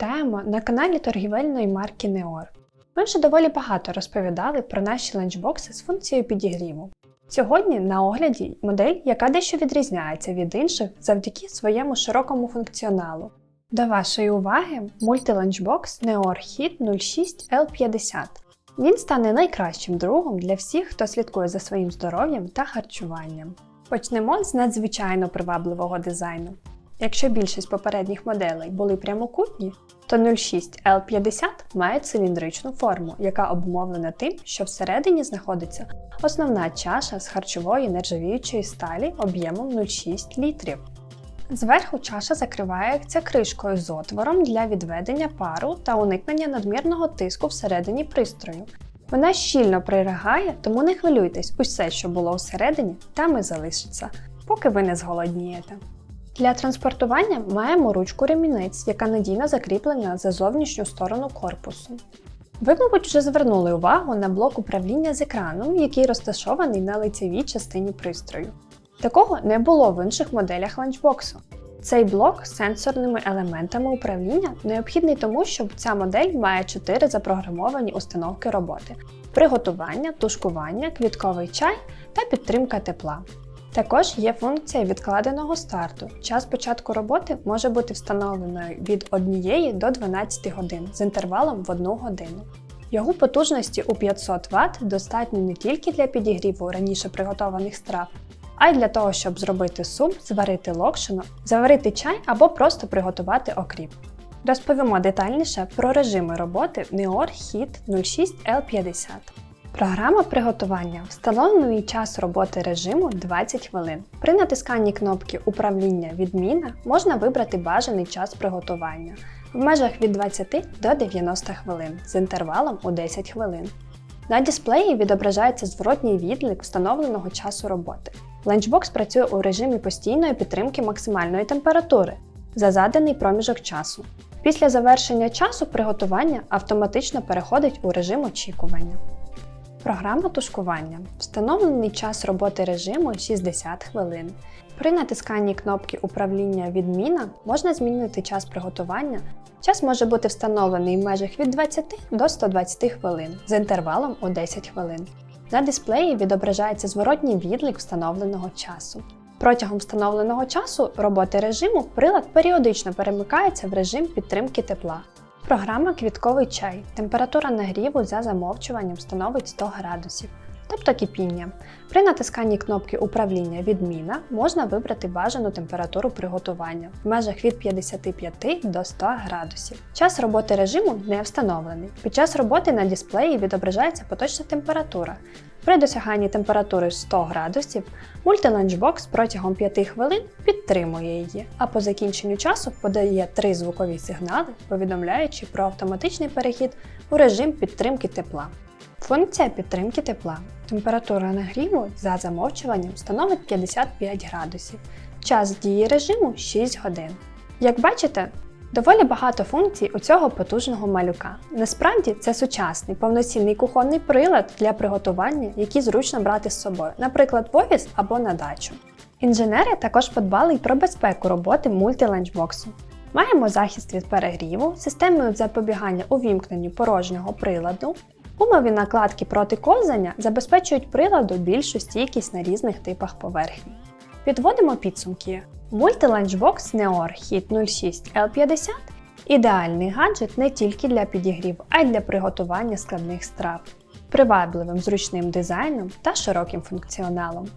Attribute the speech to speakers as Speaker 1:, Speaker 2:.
Speaker 1: Вітаємо на каналі торгівельної марки Neor. Ми вже доволі багато розповідали про наші ланчбокси з функцією підігріву. Сьогодні на огляді модель, яка дещо відрізняється від інших завдяки своєму широкому функціоналу. До вашої уваги мультиланчбокс Neor Hit 06 L50. Він стане найкращим другом для всіх, хто слідкує за своїм здоров'ям та харчуванням. Почнемо з надзвичайно привабливого дизайну. Якщо більшість попередніх моделей були прямокутні, то 06 L50 має циліндричну форму, яка обумовлена тим, що всередині знаходиться основна чаша з харчової нержавіючої сталі об'ємом 0,6 літрів. Зверху чаша закривається кришкою з отвором для відведення пару та уникнення надмірного тиску всередині пристрою. Вона щільно прилягає, тому не хвилюйтесь, усе, що було всередині, там і залишиться, поки ви не зголоднієте. Для транспортування маємо ручку ремінець, яка надійно закріплена за зовнішню сторону корпусу. Ви, мабуть, вже звернули увагу на блок управління з екраном, який розташований на лицевій частині пристрою. Такого не було в інших моделях ланчбоксу. Цей блок з сенсорними елементами управління необхідний тому, що ця модель має 4 запрограмовані установки роботи: приготування, тушкування, квітковий чай та підтримка тепла. Також є функція відкладеного старту. Час початку роботи може бути встановленою від 1 до 12 годин з інтервалом в 1 годину. Його потужності у 500 Вт достатньо не тільки для підігріву раніше приготованих страв, а й для того, щоб зробити суп, зварити локшину, заварити чай або просто приготувати окріп. Розповімо детальніше про режими роботи Neor Hit 06 L50. Програма приготування. Встановлений час роботи режиму 20 хвилин. При натисканні кнопки Управління відміна можна вибрати бажаний час приготування в межах від 20 до 90 хвилин з інтервалом у 10 хвилин. На дисплеї відображається зворотній відлік встановленого часу роботи. Ланчбокс працює у режимі постійної підтримки максимальної температури за заданий проміжок часу. Після завершення часу приготування автоматично переходить у режим очікування. Програма тушкування. Встановлений час роботи режиму 60 хвилин. При натисканні кнопки управління відміна можна змінити час приготування. Час може бути встановлений в межах від 20 до 120 хвилин з інтервалом у 10 хвилин. На дисплеї відображається зворотній відлік встановленого часу. Протягом встановленого часу роботи режиму прилад періодично перемикається в режим підтримки тепла. Програма Квітковий чай. Температура нагріву за замовчуванням становить 100 градусів, тобто кипіння. При натисканні кнопки управління відміна можна вибрати бажану температуру приготування в межах від 55 до 100 градусів. Час роботи режиму не встановлений. Під час роботи на дисплеї відображається поточна температура. При досяганні температури 100 градусів мультиланчбокс протягом 5 хвилин підтримує її, а по закінченню часу подає три звукові сигнали, повідомляючи про автоматичний перехід у режим підтримки тепла. Функція підтримки тепла. Температура нагріву за замовчуванням становить 55 градусів. Час дії режиму 6 годин. Як бачите, доволі багато функцій у цього потужного малюка. Насправді це сучасний повноцінний кухонний прилад для приготування, який зручно брати з собою, наприклад, в офіс або на дачу. Інженери також подбали й про безпеку роботи мультиланчбоксу. Маємо захист від перегріву, системою запобігання увімкненню порожнього приладу. Гумові накладки проти ковзання забезпечують приладу більшу стійкість на різних типах поверхні. Підводимо підсумки. Мультиланчбокс Neor Hit 06 L50 ідеальний гаджет не тільки для підігріву, а й для приготування складних страв, привабливим зручним дизайном та широким функціоналом.